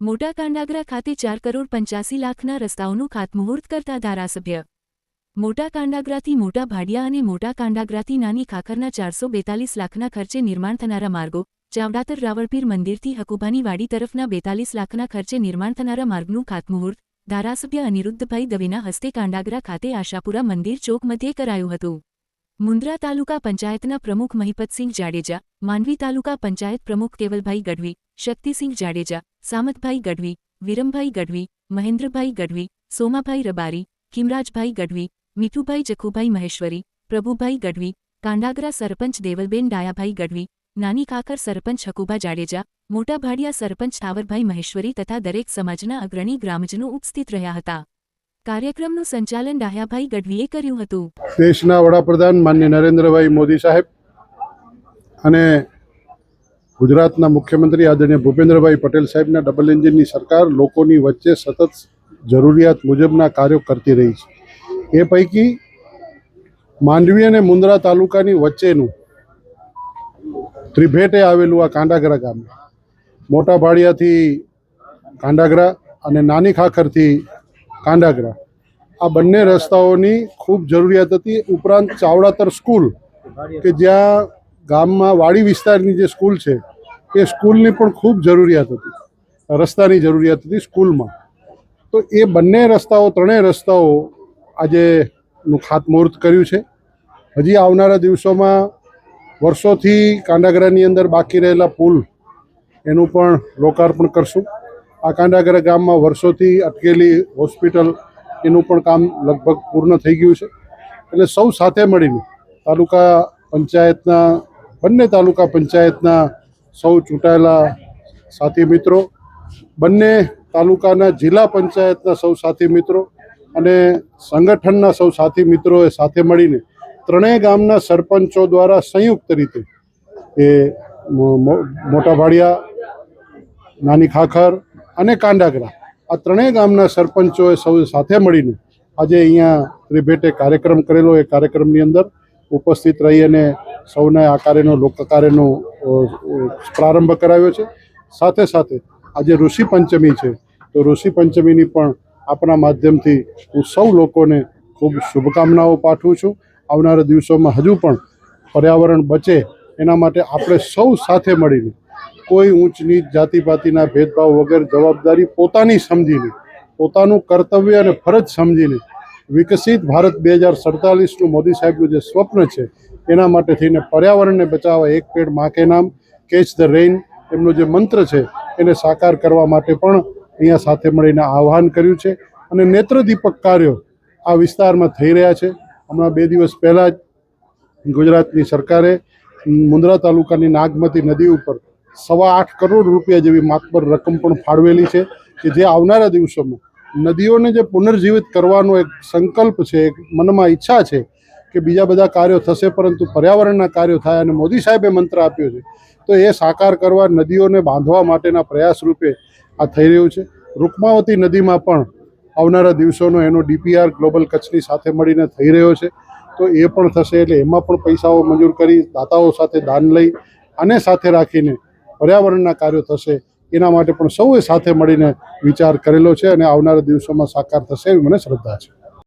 મોટા કાંડાગરા ખાતે ચાર કરોડ પંચ્યાસી લાખના રસ્તાઓનું ખાતમુહૂર્ત કરતા ધારાસભ્ય. મોટા કાંડાગરાથી મોટા ભાડિયા અને મોટા કાંડાગરાથી નાની ખાખરના ચારસો બેતાલીસ લાખના ખર્ચે નિર્માણ થનારા માર્ગો, ચાવડાતર રાવળપીર મંદિરથી હકુબાની વાડી તરફના બેતાલીસ લાખના ખર્ચે નિર્માણ થનારા માર્ગનું ખાતમુહૂર્ત, ધારાસભ્ય અનિરુદ્ધભાઈ દવેના હસ્તે કાંડાગરા ખાતે આશાપુરા મંદિર ચોક મધ્યે કરાયું હતું. મુન્દ્રા તાલુકા પંચાયતના પ્રમુખ મહિપતસિંહ જાડેજા, માંડવી તાલુકા પંચાયત પ્રમુખ કેવલભાઈ ગઢવી, શક્તિસિંહ જાડેજા સામતભાઈ ગઢવી, વિરમભાઈ ગઢવી, મહેન્દ્રભાઈ ગઢવી, સોમાભાઈ રબારી, કિમરાજભાઈ ગઢવી, મીઠુભાઈ જખુભાઈ મહેશ્વરી, પ્રભુભાઈ ગઢવી, કાંડાગરા સરપંચ દેવલબેન ડાયાભાઈ ગઢવી, નાની કાકર સરપંચ હકુભા જાડેજા, મોટા ભાડિયા સરપંચ ઠાવરભાઈ મહેશ્વરી તથા દરેક સમાજના અગ્રણી ગ્રામજનો ઉપસ્થિત રહ્યા હતા. કાર્યક્રમનું સંચાલન ડાહ્યાભાઈ ગઢવીએ કર્યું હતું. દેશના વડાપ્રધાન માન્ય નરેન્દ્રભાઈ મોદી સાહેબ અને ગુજરાતના મુખ્યમંત્રી આદરણીય ભૂપેન્દ્રભાઈ પટેલ સાહેબના ડબલ એન્જિનની સરકાર લોકોની વચ્ચે સતત જરૂરિયાત મુજબના કાર્યો કરતી રહી છે. એ પૈકી માંડવી અને મુન્દ્રા તાલુકાની વચ્ચેનું ત્રિભેટે આવેલું આ કાંડાગરા ગામ, મોટા ભાડિયાથી કાંડાગરા અને નાની ખાખરથી કાંડાગરા, આ બંને રસ્તાઓની ખૂબ જરૂરિયાત હતી. ઉપરાંત ચાવડાતર સ્કૂલ કે જ્યાં ગામમાં વાડી વિસ્તારની જે સ્કૂલ છે, એ સ્કૂલની પણ ખૂબ જરૂરિયાત હતી. રસ્તાની જરૂરિયાત હતી સ્કૂલમાં. તો એ બંને રસ્તાઓ, ત્રણેય રસ્તાઓ આજે નું ખાતમુહૂર્ત કર્યું છે. હજી આવનારા દિવસોમાં વર્ષોથી કાંડાગરાની અંદર બાકી રહેલા પુલ એનું પણ લોકાર્પણ કરશું. આ કાંડાગરા ગામમાં વર્ષોથી અટકેલી હોસ્પિટલ એનું પણ કામ લગભગ પૂર્ણ થઈ ગયું છે. એટલે સૌ સાથે મળીને તાલુકા પંચાયતના બંને તાલુકા પંચાયતના સૌ ચૂંટાયેલા સાથી મિત્રો, બંને તાલુકાના જિલ્લા પંચાયતના સૌ સાથી મિત્રો અને સંગઠનના સૌ સાથી મિત્રોએ સાથે મળીને ત્રણેય ગામના સરપંચો દ્વારા સંયુક્ત રીતે એ મોટા ભાડિયા નાની ખાખર અને કાંડાગરા આ ત્રણેય ગામના સરપંચોએ સૌ સાથે મળીને આજે અહીંયા ત્રિભેટે કાર્યક્રમ કરેલો, એ કાર્યક્રમની અંદર ઉપસ્થિત રહી અને સૌને આ કાર્યનો લોક કાર્યનો અ, અ, પ્રારંભ કરાવ્યો છે. સાથે સાથે આજે ઋષિ પંચમી છે. તો ઋષિ પંચમીની પણ આપણા માધ્યમથી હું સૌ લોકોને ખૂબ શુભકામનાઓ પાઠવું છું. આવનારા દિવસોમાં હજુ પણ પર્યાવરણ બચે એના માટે આપણે સૌ સાથે મળીને કોઈ ઊંચ નીચ જાતિપાતિના ભેદભાવ વગર જવાબદારી પોતાની સમજીને પોતાનું કર્તવ્ય અને ફરજ સમજીને વિકસિત ભારત બે હજાર સડતાલીસનું મોદી સાહેબનું જે સ્વપ્ન છે, એના માટે થઈને પર્યાવરણને બચાવવા એક પેડમાં નામ કેચ ધ રેઇન એમનું જે મંત્ર છે, એને સાકાર કરવા માટે પણ અહીંયા સાથે મળીને આહ્વાન કર્યું છે અને નેત્રદીપક કાર્યો આ વિસ્તારમાં થઈ રહ્યા છે. હમણાં બે દિવસ પહેલાં જ ગુજરાતની સરકારે મુંદ્રા તાલુકાની નાગમતી નદી ઉપર સવા આઠ કરોડ રૂપિયા જેવી માતબર રકમ પણ ફાળવેલી છે કે જે આવનારા દિવસોમાં નદીઓને જે પુનર્જીવિત કરવાનો એક સંકલ્પ છે, એક મનમાં ઈચ્છા છે કે બીજા બધા કાર્યો થશે, પરંતુ પર્યાવરણના કાર્યો થાય અને મોદી સાહેબે મંત્ર આપ્યો છે. તો એ સાકાર કરવા નદીઓને બાંધવા માટેના પ્રયાસ રૂપે આ થઈ રહ્યું છે. રૂકમાવતી નદીમાં પણ આવનારા દિવસોનો એનો ડીપીઆર ગ્લોબલ કચ્છની સાથે મળીને થઈ રહ્યો છે. તો એ પણ થશે એટલે એમાં પણ પૈસાઓ મંજૂર કરી, દાતાઓ સાથે દાન લઈ અને સાથે રાખીને પર્યાવરણના કાર્યો થશે એના માટે પણ સૌએ સાથે મળીને વિચાર કરેલો છે અને આવનારા દિવસોમાં સાકાર થશે એવી મને શ્રદ્ધા છે.